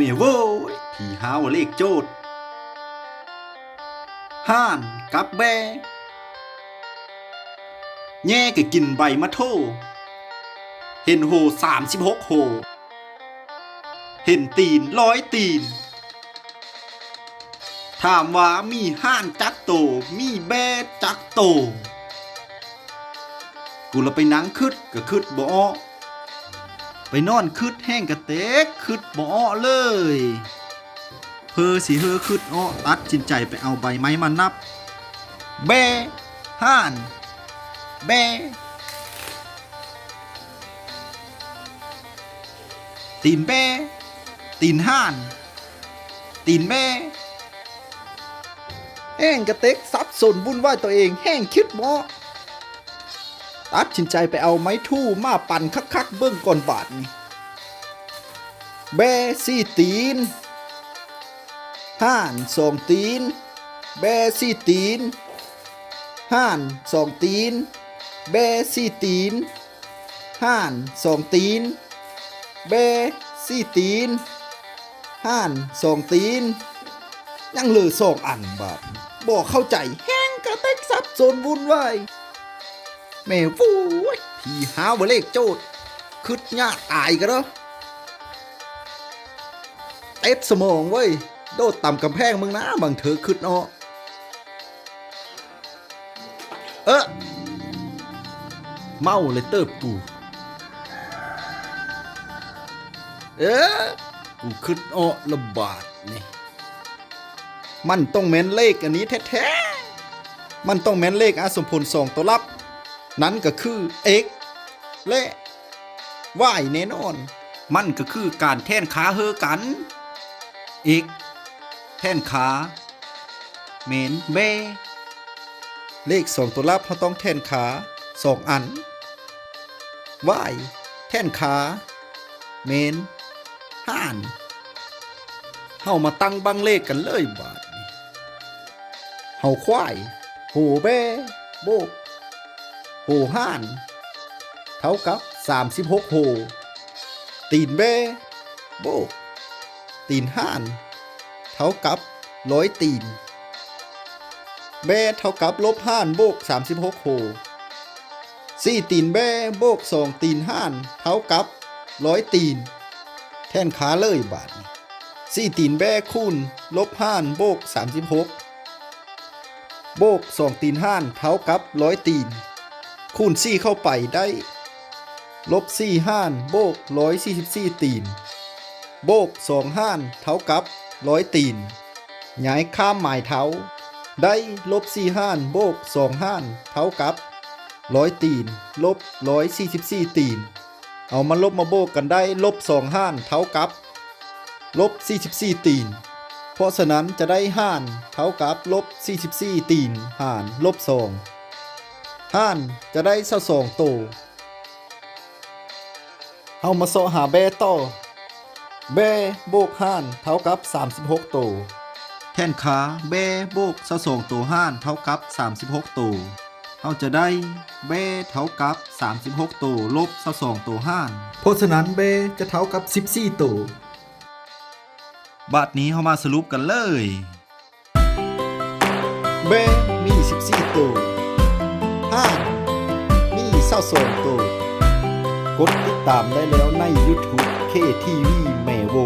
เมโว้ยผีหาวเลขโจดห่านกับแบ แง่ก็กินใบมะโท เห็นโหสามสิบหกโห เห็นตีนร้อยตีน ถามว่ามีห่านจักโต มีแบจักโต กูละไปนั่งคืดก็คืดบ่อ ไปนอนคืดแห้งกระเตกคืดบ่อเลย เพอสิเฮอคืดอ้อตัดสินใจไปเอาใบไม้มานับแบห่านแบตีนแบตีนห่าน ตีนแบแห้งกระเตกซับสนวุ่นวายตัวเองแห้งคิดบ่ ตัดสินใจไปเอาไม้ทู่มาปั่นคักๆเบื้องก่อนบาทนี่แบซี่ตีนห่านสองตีนแบซี่ตีนห่านสองตีนแบซี่ตีนห่านสองตีนแบซี่ตีนห่านสองตีน ยังเหลือสองอันบาทบอกเข้าใจแห้งกระเต็กซับสนวุ่นวาย แม่ฟูยผีหาวบ่เลขโจดคืดยากตายกันเนาะเต็บสมองเว้ย โดดต่ำกำแพงมึงนะบางเธอคืดเนาะเออเมาเลยเติบกูเออกูคืดอ้อระบาดนี่ มันต้องแม่นเลขอันนี้แท้ๆ มันต้องแม่นเลขอาสมพลสองตัวรับ นั้นก็คือ x และ y แน่นอน มันก็คือการแท่นขาเฮอกัน x แท่นขาเมนเบเลขสองตัวรับเขาต้องแท่นขาสองอัน y แท่นขาเมนห่านเฮามาตั้งบังเลขกันเลยบาดเฮาควายโหเบโบก โหห่าน เท่ากับ 36โหตีนเบโบตีนห่าน เท่ากับร้อยตีน เบเท่ากับลบห่านโบก 36โหสี่ตีนเบโบกสองตีนห่าน เท่ากับร้อยตีน แท่นขาเลยบาดนี้สี่ตีนแบคูณลบห้านโบก 36 โบกสองตีนห้าน เท่ากับร้อยตีน คูณสี่เข้าไปได้ ลบสี่ห้านโบกร้อยสี่สิบสี่ตีน โบกสองห้านเท่ากับร้อยตีนย้ายข้ามหมายเท้า ได้ลบสี่ห้านโบกสองห้านเท่ากับร้อยตีน ลบร้อยสี่สิบสี่ตีน เอามาลบมาโบกกันได้ ลบสองห้านเท่ากับ ลบ 44 ตีนเพราะฉะนั้นจะได้ห่านเท่ากับลบ44 ตีนห่านลบ2 ห่านจะได้เท่าสองโตวเอามาโซหาแบต่อแบโบกห่านเท่ากับ 36โตวแท่นขาแบโบกเท่าสองโตวห่านเท่ากับ 36โตวเราจะได้เบเท่ากับ 36โตวลบเท่าสองโตวห่านเพราะฉะนั้นเบจะเท่ากับ 14โตวบัดนี้เขามาสรุปกันเลย เบมี 14 ตัว มี่เศร้าโศกตัวกดติดตามได้แล้วใน YouTube KTV แมว